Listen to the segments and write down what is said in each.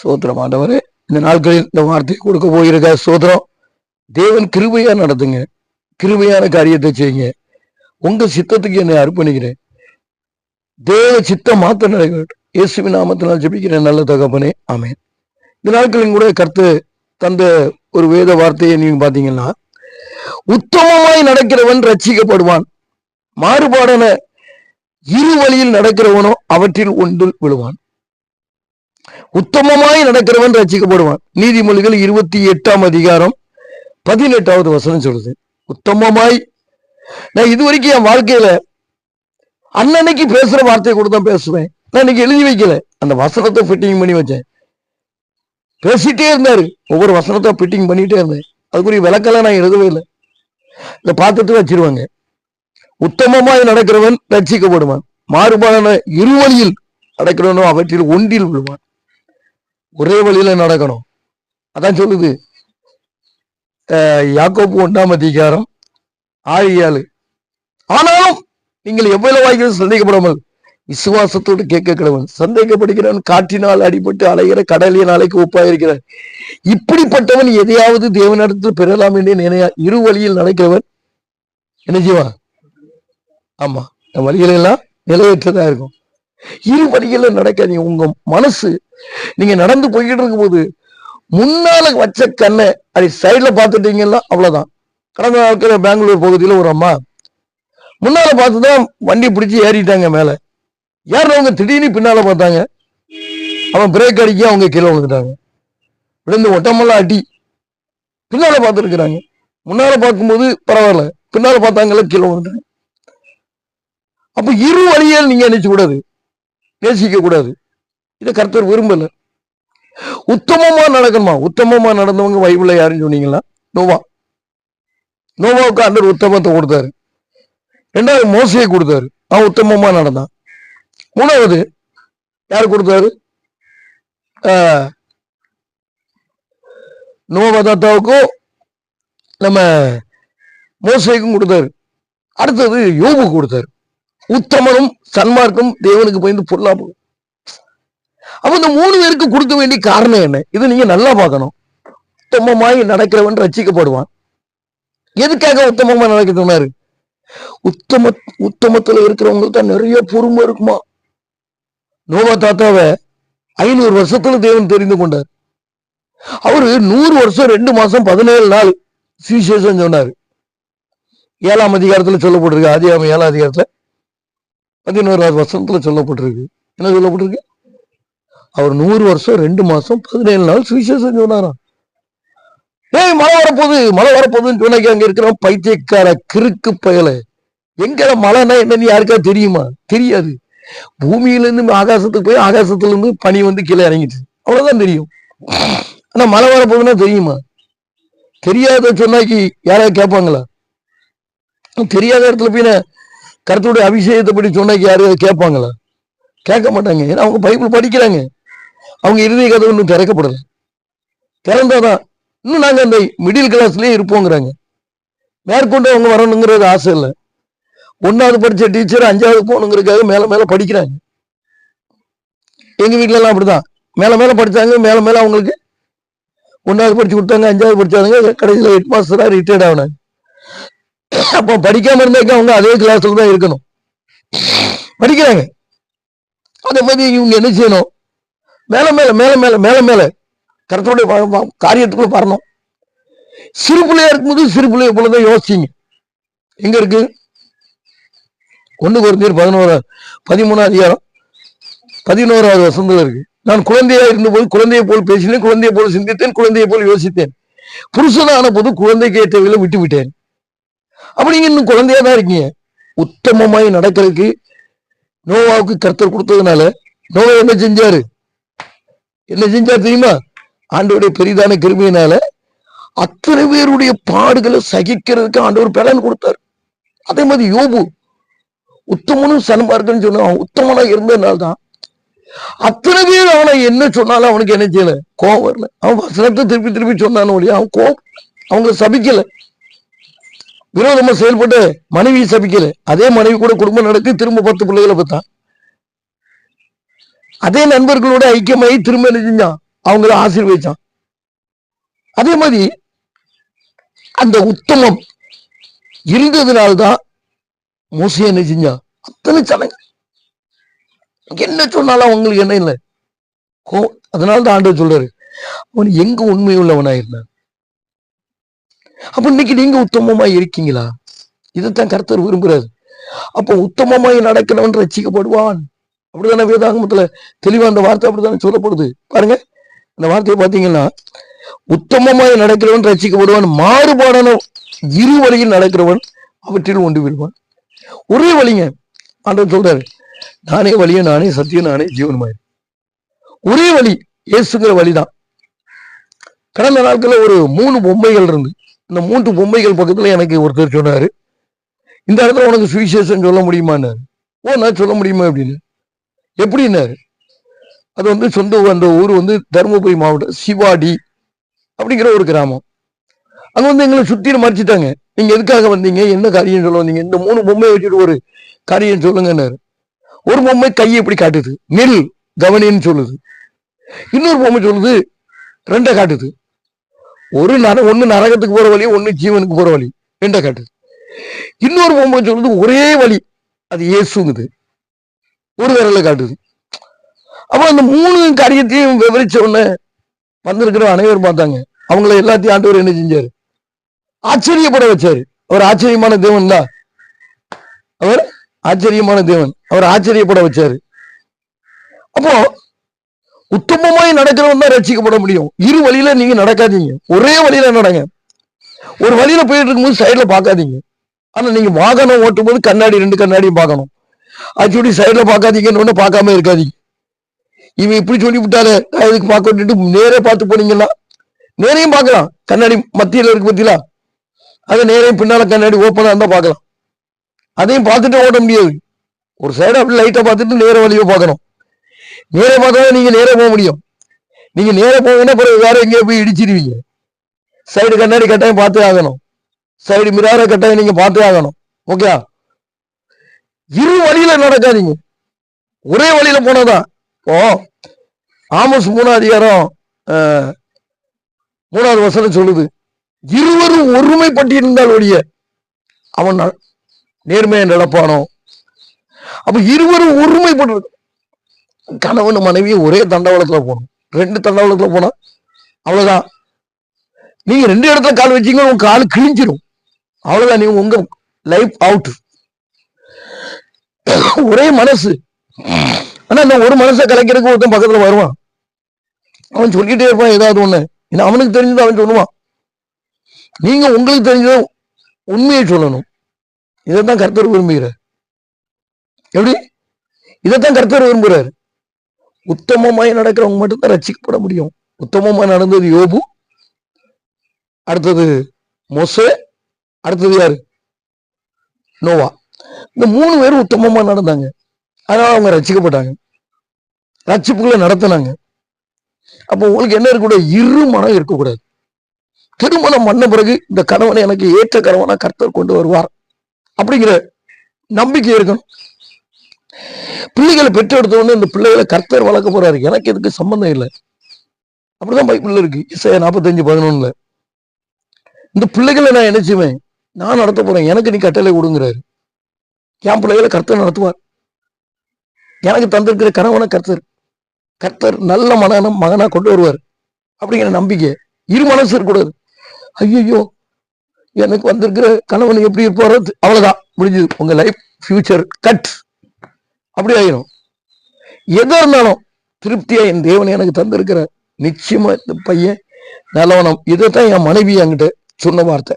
சோத்திரம் ஆண்டவரே இந்த நாட்களில் இந்த வார்த்தையை கொடுக்க போயிருக்க சோத்திரம்? தேவன் கிருபையா நடத்துங்க. கிருபையான காரியத்தை செய்யுங்க. உங்க சித்தத்துக்கு என்னை அர்ப்பணிக்கிறேன். தேவ சித்தம் மாத்த நடக்கட்டும் இயேசுவின் நாமத்தினால் ஜபிக்கிறேன். நல்ல தகப்பனே ஆமேன். இந்த நாட்களின் கூட கருத்து தந்த ஒரு வேத வார்த்தையை நீங்க பாத்தீங்கன்னா உத்தமமாய் நடக்கிறவன் ரட்சிக்கப்படுவான் மாறுபாடான இரு வழியில் நடக்கிறவனோ அவற்றில் ஒன்றில் விழுவான். உத்தமமாய் நடக்கிறவன் ரசிக்கப்படுவான். நீதிமொழிகள் இருபத்தி எட்டாம் அதிகாரம் பதினெட்டாவது வசனம் சொல்லுது. உத்தமமாய். நான் இது வரைக்கும் என் வாழ்க்கையில அன்னன்னைக்கு பேசுற வார்த்தையை கூட தான் பேசுவேன். நான் இன்னைக்கு எழுதி வைக்கல. அந்த வசனத்தை ஃபிட்டிங் பண்ணி வச்சேன். பேசிட்டே இருந்தாரு. ஒவ்வொரு வசனத்தை ஃபிட்டிங் பண்ணிட்டே இருந்தேன். அதுக்குரிய விளக்கெல்லாம் நான் எழுதவே இல்லை. இதை பார்த்துட்டு வச்சிருவாங்க. உத்தமமாய் நடக்கிறவன் ரட்சிக்கப்படுவான் மாறுபாடான இரு வழியில் நடக்கிறவனோ அவற்றில் ஒன்றில் விழுவான் ஒரே வழியில நடக்கணும். அதான் சொல்லுது. யாக்கோப்பு ஒன்றாம் அதிகாரம் ஆறு ஏழு. ஆனாலும் நீங்கள் எவ்வளவு வாய்க்கிறது சந்தேகப்படாமல் விசுவாசத்தோடு கேட்க கிடவன் சந்தேகப்படுகிறவன் காற்றினால் அடிபட்டு அலைகிற கடலின் அலைக்கு ஒப்பாயிருக்கிறார். இப்படிப்பட்டவன் எதையாவது தேவனிடத்தில் பெறலாம் என்று நினையா இரு வழியில் நடக்கிறவன் என்ன செய்வான்? ஆமா வழிகளெல்லாம் எல்லாம் நிலையற்றதா இருக்கும். இரு வழிகளில் நடக்காதீங்க. உங்க மனசு நீங்க நடந்து போய்கிட்டு இருக்கும்போது முன்னால வச்ச கண்ணை அது சைடுல பாத்துட்டீங்கன்னா அவ்வளவுதான். கடந்த நாட்கள் பெங்களூர் பகுதியில ஒரு அம்மா முன்னால பார்த்துதான் வண்டி பிடிச்சி ஏறிட்டாங்க மேல. ஏறினவங்க திடீர்னு பின்னால பார்த்தாங்க. அவன் பிரேக் அடிக்க அவங்க கீழே விழுந்துட்டாங்க. விழுந்து ஒட்டமெல்லாம் அடி பின்னால பார்த்துருக்குறாங்க. முன்னால பார்க்கும்போது பரவாயில்ல. பின்னால பார்த்தாங்கல்ல கீழே விழுந்துட்டாங்க. அப்ப இரு வழியில் நீங்க நினைச்சு கூடாது. நேசிக்க கூடாது இதை கருத்தர் விரும்பல. உத்தமமா நடக்கணுமா? உத்தமமா நடந்தவங்க பைபிள்ல யாருன்னு சொன்னீங்களா? நோவா. நோவாவுக்கு அண்டர் உத்தமத்தை கொடுத்தாரு. ரெண்டாவது மோசையை கொடுத்தாரு. அவன் உத்தமமா நடந்தான். மூணாவது யார் கொடுத்தாரு? நோவா தாத்தாவுக்கும் நம்ம மோசைக்கும் கொடுத்தாரு. அடுத்தது யோபு கொடுத்தாரு. உத்தமனும் சன்மார்க்கும் தேவனுக்கு பயந்து போகும் அப்ப இந்த மூணு பேருக்கு கொடுக்க வேண்டிய காரணம் என்ன? இதை நீங்க நல்லா பார்க்கணும். உத்தமமாய் நடக்கிறவன் ரச்சிக்கப்படுவான் எதுக்காக உத்தமமா நடக்க சொன்னாரு? உத்தம உத்தமத்துல இருக்கிறவங்களுக்கு தான் நிறைய பொறுமை இருக்குமா? நோவா தாத்தாவை ஐநூறு வருஷத்துல தேவன் தெரிந்து கொண்டார். அவரு நூறு வருஷம் ரெண்டு மாசம் பதினேழு நாள் சுவிசேஷம் சொன்னாரு. ஏழாம் அதிகாரத்துல சொல்லப்பட்டிருக்கு ஆதியாம ஏழாம் அதிகாரத்துல. பதினோராவது வருஷத்துல சொல்லப்பட்டிருக்கு. என்ன சொல்லப்பட்டிருக்கு? அவர் நூறு வருஷம் ரெண்டு மாசம் பதினேழு நாள் சுவிசேஷம் சொன்னாராம். ஏய் மழை வரப்போகுது மழை வரப்போகுதுன்னு சொன்னாக்கி அங்க இருக்கிற பைத்தியக்கார கிறுக்கு பயல. எங்கே மழைன்னா என்னன்னு யாருக்கா தெரியுமா? தெரியாது. பூமியிலேருந்து ஆகாசத்துக்கு போய் ஆகாசத்துலேருந்து பனி வந்து கீழே இறங்கிட்டு அவ்வளோதான் தெரியும். ஆனால் மழை வரப்போகுதுன்னா தெரியுமா? தெரியாத சொன்னாக்கி யாராவது கேட்பாங்களா? தெரியாத இடத்துல போய் நான் கருத்துடைய அபிஷேகத்தை படி சொன்னாக்கி அதை கேட்பாங்களா? கேட்க மாட்டாங்க. ஏன்னா அவங்க பைபிள் படிக்கிறாங்க. அவங்க இறுதி கதை ஒன்றும் திறக்கப்படல. திறந்தாதான் இன்னும் நாங்கள் அந்த மிடில் கிளாஸ்லேயே இருப்போங்கிறாங்க. மேற்கொண்டு அவங்க வரணுங்கிறது ஆசை இல்லை. ஒன்றாவது படித்த டீச்சர் அஞ்சாவது போகணுங்கிறதுக்காக மேலே மேலே படிக்கிறாங்க. எங்கள் வீட்டிலலாம் அப்படிதான். மேலே மேலே படித்தாங்க மேலே மேலே அவங்களுக்கு ஒன்றாவது படித்து கொடுத்தாங்க அஞ்சாவது படித்தாங்க கடைசியில் ஹெட் மாஸ்டராக ரிட்டையர்ட் ஆகினாங்க அப்போ படிக்காம இருந்தாக்க அவங்க அதே கிளாஸ்ல தான் இருக்கணும். படிக்கிறாங்க. அதே மாதிரி இவங்க என்ன செய்யணும்? மேல மேல மேல மேல மேல மேல. கருத்துடைய காரியத்துக்குள்ள வரணும். சிறு பிள்ளையா இருக்கும்போது சிறு பிள்ளைய போலதான் யோசிச்சிங்க. எங்க இருக்கு? ஒன்று குறைந்தர் பதினோரா பதிமூணாவது அதிகாரம் பதினோராவது வசந்தத்துல இருக்கு. நான் குழந்தையா இருந்தபோது குழந்தையை போல் பேசினேன் குழந்தையை போல் சிந்தித்தேன் குழந்தையை போல் யோசித்தேன். புருஷனான போது குழந்தைக்கு ஏற்றவையில விட்டு விட்டேன் அப்ப நீங்க இன்னும் குழந்தையா தான் இருக்கீங்க. உத்தமமாய் நடக்கிறதுக்கு நோவாவுக்கு கர்த்தர் கொடுத்ததுனால நோவா என்ன செஞ்சாரு? என்ன செஞ்சார் தெரியுமா? ஆண்டோடைய பெரிதான கிருமியினால அத்தனை பேருடைய பாடுகளை சகிக்கிறதுக்கு ஆண்டவர் பலன் கொடுத்தார். அதே மாதிரி யோபு உத்தமனும் சன்மார்க்கன்னு சொன்னா உத்தமனா இருந்ததுனால தான் அத்தனை பேர் அவனை என்ன சொன்னாலும் அவனுக்கு என்ன செய்யல? கோவம் வரல. அவன் வசனத்தை திருப்பி திருப்பி சொன்னானோ அவன் கோவம் அவங்க சபிக்கல. விரோதமா செயல்பட்டு மனைவி சபிக்கல. அதே மனைவி கூட குடும்பம் நடத்தி திரும்ப பத்து பிள்ளைகளை பார்த்தான் அதே நண்பர்களோட ஐக்கியமாயி திரும்ப என்ன செஞ்சான்? அவங்கள ஆசீர்வதிச்சான். அதே மாதிரி அந்த உத்தமம் இருந்ததுனால்தான் மோசே என்ன செஞ்சான்? அத்தனை சனங்க என்ன சொன்னாலும் அவங்களுக்கு என்ன இல்லை. கோ அதனால தான் ஆண்டவர் சொல்றாரு அவன் எங்க உண்மை உள்ளவனா இருந்தான் அப்ப இன்னைக்கு நீங்க உத்தமமா இருக்கீங்களா? இதைத்தான் கருத்தர் விரும்புறாரு. அப்ப உத்தமமாய் நடக்கிறவன் ரசிக்கப்படுவான் அப்படிதானே வேதாகமத்துல தெளிவா அந்த வார்த்தை அப்படித்தானே சொல்லப்படுது. பாருங்க அந்த வார்த்தையை பாத்தீங்கன்னா உத்தமமாய் நடக்கிறவன் ரசிக்கப்படுவான் மாறுபாடான இரு வழியில் நடக்கிறவன் அவற்றில் ஒன்று விடுவான். ஒரே வழிங்க ஆண்டவர் சொல்றாரு நானே வழிய நானே சத்தியம் நானே ஜீவனமாய். ஒரே வழி இயேசுங்கிற வழிதான். கடந்த நாட்கள்ல ஒரு மூணு பொம்மைகள் இருந்து இந்த மூன்று பொம்மைகள் பக்கத்தில் எனக்கு ஒருத்தர் சொன்னார். இந்த இடத்துல உனக்கு சுவிசேஷம் சொல்ல முடியுமான்னாரு. ஓ நான் சொல்ல முடியுமா அப்படின்னு. எப்படின்னாரு. அது வந்து சொந்த ஊர், அந்த ஊர் வந்து தருமபுரி மாவட்டம் சிவாடி அப்படிங்கிற ஒரு கிராமம். அங்கே வந்து எங்களை சுத்தி மறைச்சிட்டாங்க. நீங்கள் எதுக்காக வந்தீங்க? என்ன காரியம் சொல்ல வந்தீங்க? இந்த மூணு பொம்மையை வச்சுட்டு ஒரு காரியம் சொல்லுங்கன்னாரு. ஒரு பொம்மை கையை இப்படி காட்டுது. நெல் கவனின்னு சொல்லுது. இன்னொரு பொம்மை சொல்லுது. ரெண்டை காட்டுது. ஒரு நர ஒண்ணு நரகத்துக்கு போற வழி ஒண்ணு ஜீவனுக்கு போற வழி. ரெண்டை காட்டுது. இன்னொரு பொம்மை சொல்லுது ஒரே வழி. அது இயேசுங்குது. ஒரு விரல காட்டுது. அப்ப அந்த மூணு காரியத்தையும் விவரிச்ச உடனே வந்திருக்கிற அனைவரும் பார்த்தாங்க. அவங்கள எல்லாத்தையும் ஆண்டவர் என்ன செஞ்சாரு? ஆச்சரியப்பட வச்சாரு. அவர் ஆச்சரியமான தேவன் தான் அவர் ஆச்சரியமான தேவன். அவர் ஆச்சரியப்பட வச்சாரு. அப்போ உத்தமமாய் நடக்கிறவன் தான் ரசிக்கப்பட முடியும். இரு வழியில நீங்க நடக்காதீங்க. ஒரே வழியில நடங்க. ஒரு வழியில போயிட்டு இருக்கும்போது சைட்ல பார்க்காதீங்க. ஆனா நீங்க வாகனம் ஓட்டும் போது கண்ணாடி ரெண்டு கண்ணாடியும் பார்க்கணும். ஆக்சுவலி சைட்ல பார்க்காதீங்கன்னு ஒண்ணு பார்க்காம இருக்காதீங்க. இவன் இப்படி சொல்லி விட்டாலே இதுக்கு பார்க்க விட்டுட்டு நேரே பார்த்து போனீங்கன்னா நேரையும் பார்க்கலாம். கண்ணாடி மத்தியில இருக்கு பத்தியில அது நேரையும் பின்னால கண்ணாடி ஓப்பனா இருந்தா பார்க்கலாம். அதையும் பார்த்துட்டு ஓட்ட முடியாது. ஒரு சைடு அப்படி லைட்டா பார்த்துட்டு நேர வழியை பார்க்கணும். நேரே பார்த்தா நீங்க நேரே போக முடியும். நீங்க நேரே போங்கன்னா பிறகு வேற எங்கேயோ போய் இடிச்சிருவீங்க. சைடு கண்ணாடி கட்டாயம் பார்த்தே ஆகணும். சைடு மிரார கட்டாயம் நீங்க பார்த்தே ஆகணும். ஓகே இரு வழியில நடக்காதீங்க. ஒரே வழியில போனதான். ஓ ஆமஸ் மூணாம் அதிகாரம் அஹ், மூணாவது வசனம் சொல்லுது. இருவரும் ஒருமைப்பட்டிருந்தால் ஒழிய அவன் நேர்மையை நடப்பானோ? அப்ப இருவரும் ஒருமைப்பட்டு கணவன் மனைவி ஒரே தண்டவாளத்துல போகணும். ரெண்டு தண்டவாளத்துல போனா அவ்வளவுதான். நீங்க ரெண்டு இடத்துல கால் வச்சீங்க உங்க கால் கிழிஞ்சிரும். அவ்வளவுதான் நீங்க உங்க லைஃப் அவுட் ஒரே மனசு. ஆனா இந்த ஒரு மனசை கலைக்கிறதுக்கு ஒருத்தன் பக்கத்துல வருவான். அவன் சொல்லிட்டே இருப்பான் ஏதாவது ஒண்ணு. ஏன்னா அவனுக்கு தெரிஞ்சது அவன் சொல்லுவான். நீங்க உங்களுக்கு தெரிஞ்சத உண்மையை சொல்லணும். இதைத்தான் கர்த்தர் விரும்புகிறார். எப்படி? இதைத்தான் கர்த்தர் விரும்புகிறார். உத்தமமாய் நடக்கிறவங்க மட்டும்தான் ரட்சிக்கப்பட முடியும். உத்தமமா நடந்தது யோபு அடுத்தது மொசே அடுத்தது யாரு? நோவா. இந்த மூணு பேரும் உத்தமமா நடந்தாங்க. அதனால அவங்க ரசிக்கப்பட்டாங்க. ரட்சிப்புகளை நடத்தினாங்க. அப்போ உங்களுக்கு என்ன இருக்கக்கூடாது இரு மனம் இருக்கக்கூடாது. திருமணம் பண்ண பிறகு இந்த கணவனை எனக்கு ஏற்ற கணவனா கர்த்தர் கொண்டு வருவார். அப்படிங்கிற நம்பிக்கை இருக்கணும். பிள்ளைகளை பெற்றெடுத்த உடனே இந்த பிள்ளைகளை கர்த்தர் வளர்க்க போறாரு. எனக்கு இதுக்கு சம்பந்தம் இல்லை. அப்படிதான் பைபிள்ல இருக்கு. இசைய நாற்பத்தஞ்சு பதினொன்னுல. இந்த பிள்ளைகளை நான் நினைச்சுவேன் நான் நடத்த போறேன். எனக்கு நீ கட்டளை கொடுங்கிறாரு. என் பிள்ளைகளை கர்த்தர் நடத்துவார். எனக்கு தந்திருக்கிற கணவனை கர்த்தர். கர்த்தர் நல்ல மகன மகனா கொண்டு வருவார். அப்படிங்கிற நம்பிக்கை. இரு மனசு இருக்கக்கூடாது. ஐயோ எனக்கு வந்திருக்கிற கணவன் எப்படி இருப்பாரோ அவ்வளவுதான். முடிஞ்சது. உங்க லைஃப் ஃபியூச்சர் கட் அப்படி ஆயிரும். எது இருந்தாலும் திருப்தியா என் தேவன் எனக்கு தந்திருக்கிற நிச்சயமா இந்த பையன் நல்லவனம். இதைத்தான் என் மனைவி என்கிட்ட சொன்ன வார்த்தை.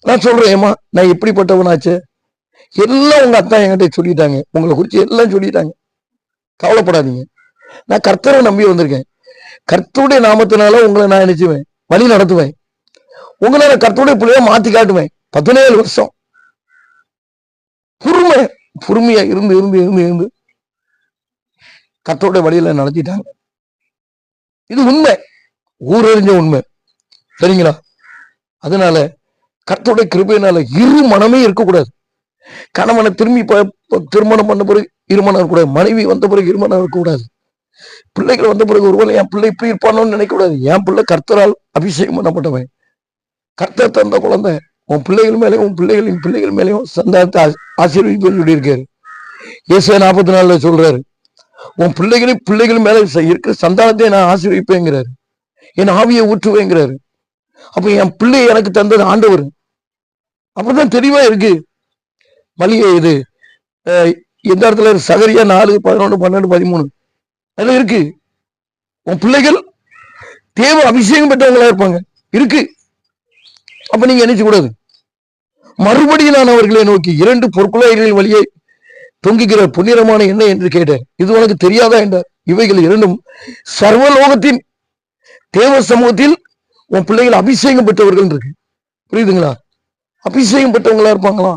நான் சொல்றேன் ஏமா நான் எப்படிப்பட்டவனாச்சு? எல்லாம் உங்க அத்தா என்கிட்ட சொல்லிட்டாங்க. உங்களை குறித்து எல்லாம் சொல்லிட்டாங்க. கவலைப்படாதீங்க. நான் கர்த்தரை நம்பி வந்திருக்கேன். கர்த்தருடைய நாமத்தினால உங்களை நான் நினைச்சுவேன். வழி நடத்துவேன். உங்களை நான் கர்த்தருடைய பிள்ளைய மாத்தி காட்டுவேன். பதினேழு வருஷம். பொறுமையா இருந்து இருந்து இருந்து இருந்து கத்தோட வழியில நடத்திட்டாங்க. இது உண்மை. ஊரறிஞ்ச உண்மை. சரிங்களா? அதனால கர்த்தருடைய கிருபையினால இரு மனமே இருக்கக்கூடாது. கணவனை திரும்பி ப- திருமணம் பண்ண பிறகு இருமணம் இருக்கக்கூடாது. மனைவி வந்த பிறகு இருமணம் இருக்கக்கூடாது. பிள்ளைகள் வந்த பிறகு ஒருவேளை என் பிள்ளை இப்படி இருப்பானோன்னு நினைக்கக்கூடாது. என் பிள்ளை கர்த்தரால் அபிஷேகம் பண்ணப்பட்டவன். கர்த்தர் தந்த குழந்தை உன் பிள்ளைகள் மேலேயும் உன் பிள்ளைகளின் பிள்ளைகள் மேலேயும் சந்தானத்தை ஆசீர்வதிப்பு சொல்லியிருக்காரு. இயேசு நாற்பத்தி நாலுல சொல்றாரு உன் பிள்ளைகளின் பிள்ளைகள் மேல ச- இருக்கிற சந்தானத்தை நான் ஆசீர்விப்பேங்கிறாரு என் ஆவியை ஊற்றுவேங்கிறாரு. அப்ப என் பிள்ளை எனக்கு தந்தது ஆண்டவர். அப்பதான் தெளிவா இருக்கு. மளிகை இது எந்த இடத்துல சகரியா நாலு பதினொன்று பன்னெண்டு பதிமூணு. அதுல இருக்கு. உன் பிள்ளைகள் தேவ அபிஷேகம் பெற்றவங்களா இருப்பாங்க. இருக்கு. அப்ப நீங்க நினைச்சு கூடாது மறுபடியும் நான் அவர்களை நோக்கி இரண்டு பொற்குழாய்களின் வழியே தொங்குகிற புண்ணியமான என்ன என்று கேட்டேன். இது உனக்கு தெரியாதா என்றார். இவைகள் இரண்டும் சர்வலோகத்தின் தேவ சமூகத்தில் உன் பிள்ளைகள் அபிஷேகம் பெற்றவர்கள் இருக்கு. புரியுதுங்களா? அபிஷேகம் பெற்றவங்களா இருப்பாங்களா?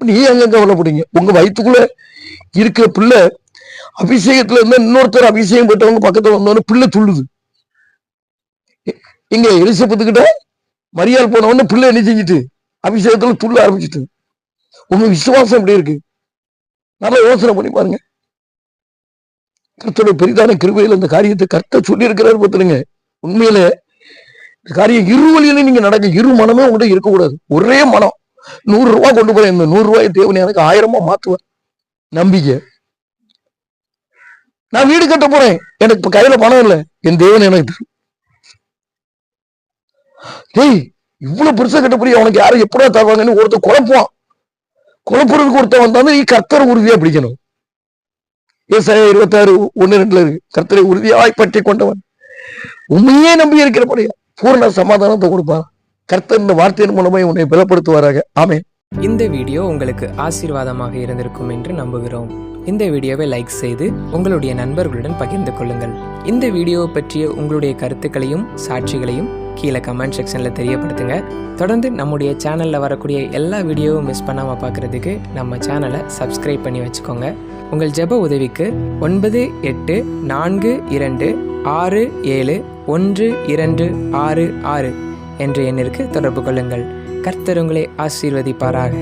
நீ அங்க கவலைப்படுங்க உங்க வயிற்றுக்குள்ள இருக்கிற பிள்ளை அபிஷேகத்துல இருந்தா இன்னொருத்தர் அபிஷேகம் பெற்றவங்க பக்கத்துல வந்தோன்னு பிள்ளை துள்ளுது. இங்க எலிசபத்துக்கிட்ட மரியாள் போன உடனே பிள்ளை என்ன செஞ்சுட்டு? அபிஷேகத்துல துள்ள ஆரம்பிச்சிட்டு. உங்க விசுவாசம் எப்படி இருக்கு? நல்லா யோசனை பண்ணி பாருங்க. கர்த்தருடைய பெரிதான கிருபையில் இந்த காரியத்தை கற்ற சொல்லியிருக்கிறாரு பார்த்துருங்க உண்மையில இந்த காரியம் இரு வழியில நீங்க நடக்க இரு மனமே உங்கள்கிட்ட இருக்கக்கூடாது. ஒரே மனம். நூறு ரூபாய் கொண்டு போறேன் இந்த நூறு ரூபாய் தேவனை எனக்கு ஆயிரமா மாத்துவேன் நம்பிக்கை. நான் வீடு கட்ட போறேன். எனக்கு இப்ப கையில பணம் இல்லை. என் தேவன் எனக்கு தரும். டேய் இவ்வளவு பெருசா கட்ட போறிய உனக்கு யாரும் எப்படா தருவாங்கன்னு ஒருத்தர் குழப்புவான். குழப்புறதுக்கு ஒருத்தன் வந்தாலும் நீ கர்த்தரை உறுதியா பிடிக்கணும். ஏசாயா இருபத்தாறு ஒண்ணு ரெண்டுல இருக்கு. கர்த்தரை உறுதியாய் பற்றி கொண்டவன். உண்மையே நம்பி இருக்கிறபடியா பூர்ண சமாதானத்தை கொடுப்பான். கர்த்தர் இந்த வார்த்தையின் மூலமா உன்னை பலப்படுத்துவாராக. ஆமே இந்த வீடியோ உங்களுக்கு ஆசீர்வாதமாக இருந்திருக்கும் என்று நம்புகிறோம். இந்த வீடியோவை லைக் செய்து உங்களுடைய நண்பர்களுடன் பகிர்ந்து கொள்ளுங்கள். இந்த வீடியோவை பற்றிய உங்களுடைய கருத்துக்களையும் சாட்சிகளையும் கீழே கமெண்ட் செக்ஷனில் தெரியப்படுத்துங்க. தொடர்ந்து நம்முடைய சேனலில் வரக்கூடிய எல்லா வீடியோவும் மிஸ் பண்ணாமல் பார்க்குறதுக்கு நம்ம சேனலை சப்ஸ்கிரைப் பண்ணி வச்சுக்கோங்க. உங்கள் ஜெப உதவிக்கு ஒன்பது எட்டு நான்கு இரண்டு ஆறு ஏழு ஒன்று இரண்டு ஆறு ஆறு என்ற எண்ணிற்கு தொடர்பு கொள்ளுங்கள். கர்த்தர் உங்களை ஆசீர்வதிப்பாராக.